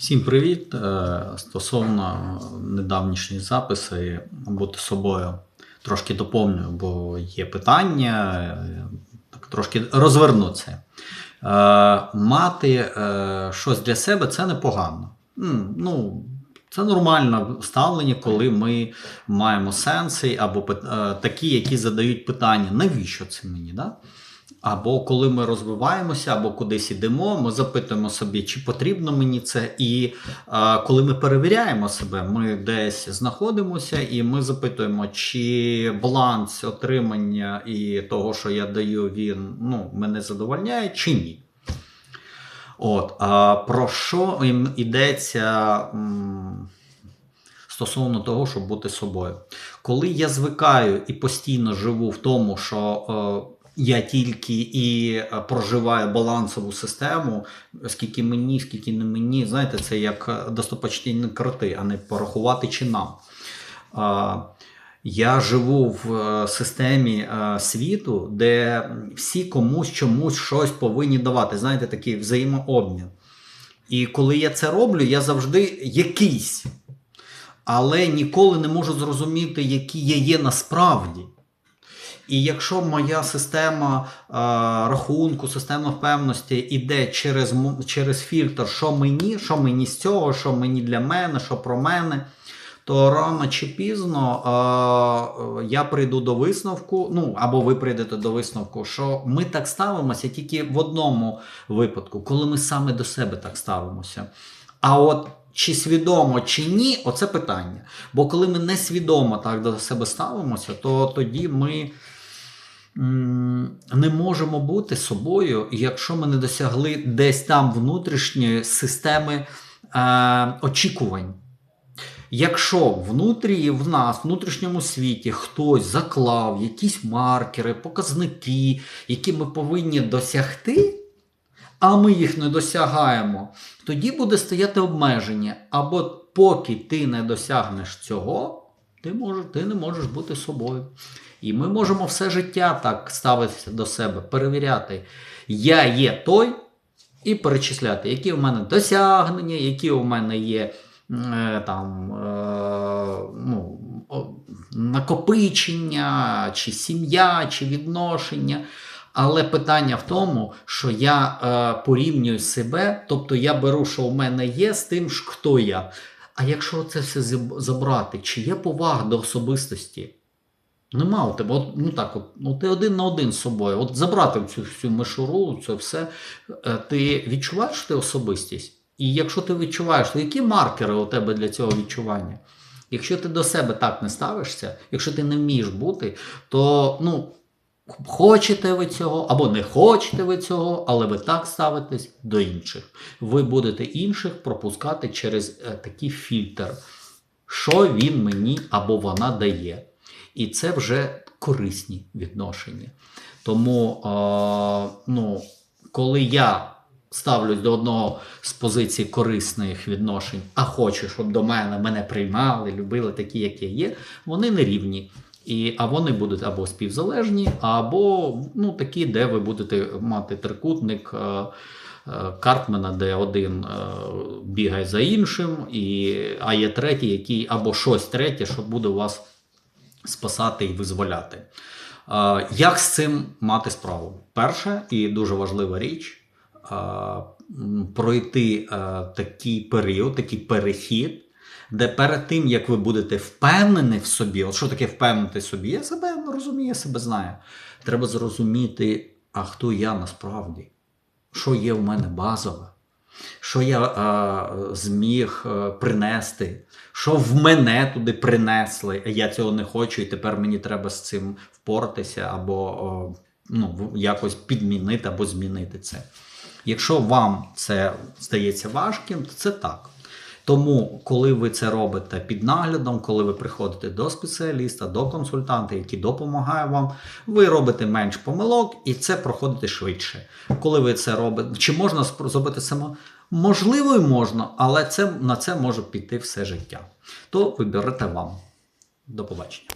Всім привіт! Е, Стосовно недавнішньої записи, бути собою трошки доповнюю, бо є питання, е, так трошки розверну це. Е, Мати щось для себе це непогано. Ну, це нормальне ставлення, коли ми маємо сенси або такі, які задають питання, навіщо це мені? Да? Або коли ми розвиваємося, або кудись ідемо, ми запитуємо собі, чи потрібно мені це. І е, коли ми перевіряємо себе, ми десь знаходимося, і ми запитуємо, чи баланс отримання і того, що я даю, він ну, мене задовольняє, чи ні. От, а про що йдеться стосовно того, щоб бути собою? Коли я звикаю і постійно живу в тому, що е, я тільки і е, проживаю балансову систему, скільки мені, скільки не мені, знаєте, це як е, достопочтінні кроти, а не порахувати чи нам. Я живу в е, системі світу, де всі комусь чомусь щось повинні давати. Знаєте, такий взаємообмін. І коли я це роблю, я завжди якийсь, але ніколи не можу зрозуміти, який я є насправді. І якщо моя система е, рахунку, система впевненості йде через, через фільтр, що мені, що мені з цього, що мені для мене, що про мене, то рано чи пізно е, я прийду до висновку, ну або ви прийдете до висновку, що ми так ставимося тільки в одному випадку, коли ми саме до себе так ставимося. А от чи свідомо, чи ні, оце питання. Бо коли ми несвідомо так до себе ставимося, то тоді ми не можемо бути собою, якщо ми не досягли десь там внутрішньої системи е, очікувань. Якщо внутрі в нас, в внутрішньому світі, хтось заклав якісь маркери, показники, які ми повинні досягти, а ми їх не досягаємо, тоді буде стояти обмеження. Або поки ти не досягнеш цього, ти, можеш, ти не можеш бути собою. І ми можемо все життя так ставитися до себе, перевіряти, я є той, і перечисляти, які в мене досягнення, які у мене є е, там, е, ну, накопичення, чи сім'я, чи відношення. Але питання в тому, що я е, порівнюю себе, тобто я беру, що у мене є, з тим, хто я. А якщо це все забрати, чи є повага до особистості? Нема у тебе, от, ну так, от, ну ти один на один з собою. От забрати цю всю мишуру, це все, е, ти відчуваєш що ти особистість? І якщо ти відчуваєш, то які маркери у тебе для цього відчування? Якщо ти до себе так не ставишся, якщо ти не вмієш бути, то ну, хочете ви цього або не хочете ви цього, але ви так ставитесь до інших. Ви будете інших пропускати через е, такий фільтр, що він мені або вона дає. І це вже корисні відношення. Тому, е, ну, коли я ставлюсь до одного з позицій корисних відношень, а хочу, щоб до мене мене приймали, любили такі, як я є, вони не рівні. І, а вони будуть або співзалежні, або ну, такі, де ви будете мати трикутник. е, е, Картмена, де один е, бігає за іншим, і, а є третій, який або щось третє, що буде вас спасати і визволяти. Е, Як з цим мати справу? Перша і дуже важлива річ е, пройти е, такий період, такий перехід, де перед тим, як ви будете впевнені в собі, от що таке впевнити собі, я себе розумію, я себе знаю. Треба зрозуміти, а хто я насправді, що є в мене базове що я е, зміг е, принести, що в мене туди принесли, а я цього не хочу, і тепер мені треба з цим впоратися або о, ну, якось підмінити або змінити це. Якщо вам це здається важким, то це так. Тому, коли ви це робите під наглядом, коли ви приходите до спеціаліста, до консультанта, який допомагає вам, ви робите менш помилок і це проходите швидше. Коли ви це робите, чи можна зробити само? Можливо, і можна, але це, на це може піти все життя. То виберете вам. До побачення.